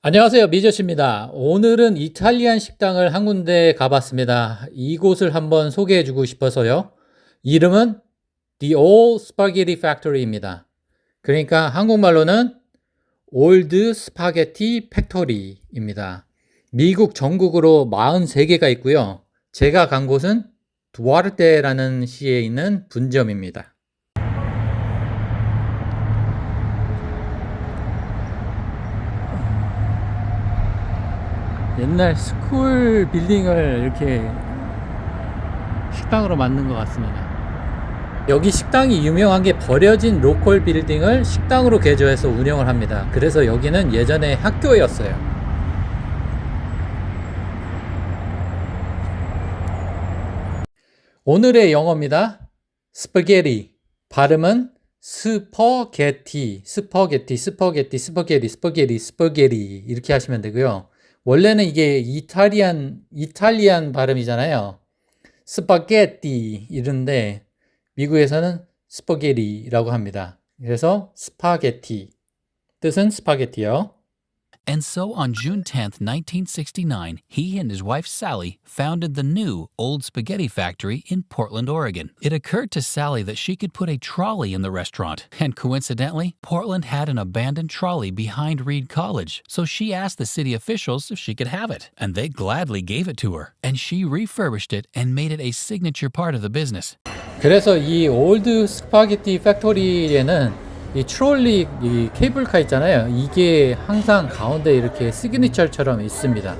안녕하세요. 미저씨입니다. 오늘은 이탈리안 식당을 한 군데 가봤습니다. 이곳을 한번 소개해 주고 싶어서요. 이름은 The Old Spaghetti Factory입니다. 그러니까 한국말로는 Old Spaghetti Factory입니다. 미국 전국으로 43개가 있고요. 제가 간 곳은 두아르테라는 시에 있는 분점입니다. 옛날 스쿨 빌딩을 이렇게 식당으로 만든 것 같습니다. 여기 식당이 유명한 게 버려진 로컬 빌딩을 식당으로 개조해서 운영을 합니다. 그래서 여기는 예전에 학교였어요. 오늘의 영어입니다. 스파게티. 발음은 스퍼게티, 스퍼게티, 스퍼게티, 스퍼게티, 스퍼게티, 스퍼게티 이렇게 하시면 되고요. 원래는 이게 이탈리안 이탈리안 발음이잖아요. 스파게티 이런데 미국에서는 스파게티라고 합니다. 그래서 스파게티 뜻은 스파게티요. And so on June 10th, 1969, he and his wife Sally founded the new Old Spaghetti Factory in Portland, Oregon. It occurred to Sally that she could put a trolley in the restaurant, and coincidentally, Portland had an abandoned trolley behind Reed College, so she asked the city officials if she could have it, and they gladly gave it to her. And she refurbished it and made it a signature part of the business. 그래서 이 올드 스파게티 팩토리에는 이 트롤리 이 케이블카 있잖아요. 이게 항상 가운데 이렇게 시그니처처럼 있습니다.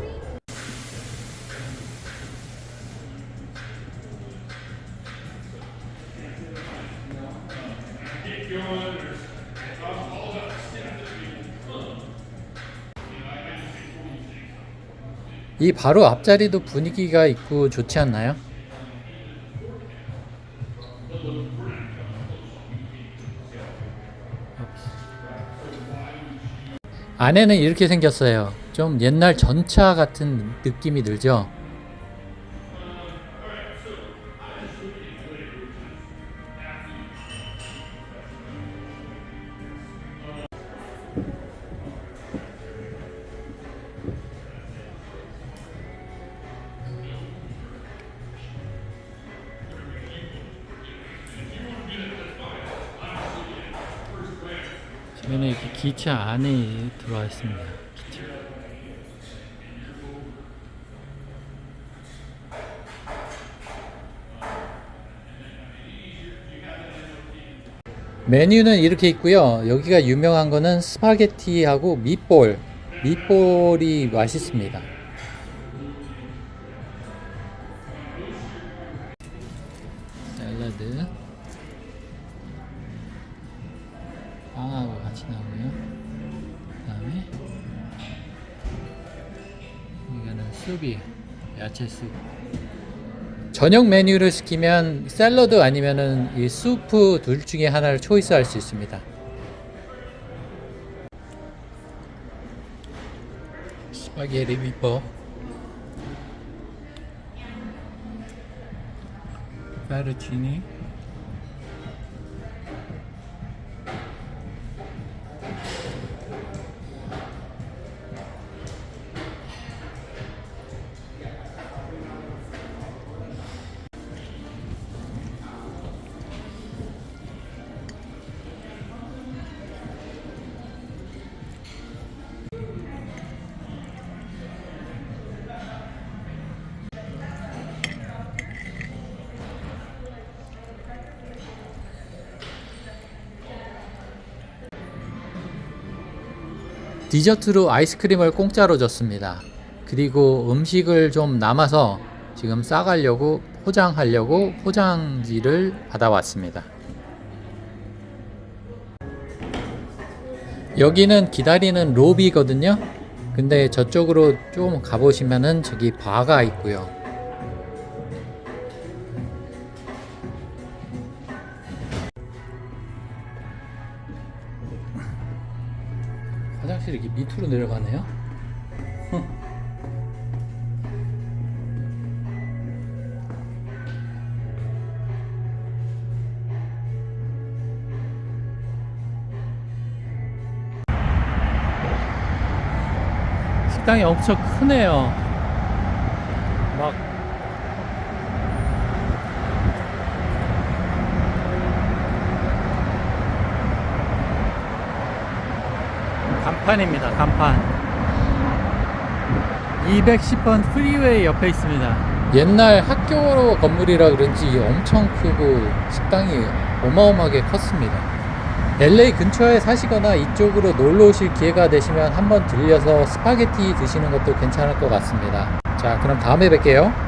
이 바로 앞자리도 분위기가 있고 좋지 않나요? 안에는 이렇게 생겼어요. 좀 옛날 전차 같은 느낌이 들죠? 저는 이렇게 기차 안에 들어와 있습니다. 기차. 메뉴는 이렇게 있고요. 여기가 유명한 거는 스파게티하고 밑볼. 밑볼이 맛있습니다. 샐러드. 빵하고 같이 나오고요. 그 다음에 이거는 수비 야채 숲. 저녁 메뉴를 시키면 샐러드 아니면은 이 수프 둘 중에 하나를 초이스할 수 있습니다. 스파게티 미포 페르치니 디저트로 아이스크림을 공짜로 줬습니다. 그리고 음식을 좀 남아서 지금 싸가려고 포장하려고 포장지를 받아왔습니다. 여기는 기다리는 로비거든요. 근데 저쪽으로 좀 가보시면은 저기 바가 있고요. 화장실이 이렇게 밑으로 내려가네요. 식당이 엄청 크네요. 막 간판입니다. 간판. 210번 프리웨이 옆에 있습니다. 옛날 학교 건물이라 그런지 엄청 크고 식당이 어마어마하게 컸습니다. LA 근처에 사시거나 이쪽으로 놀러 오실 기회가 되시면 한번 들려서 스파게티 드시는 것도 괜찮을 것 같습니다. 자, 그럼 다음에 뵐게요.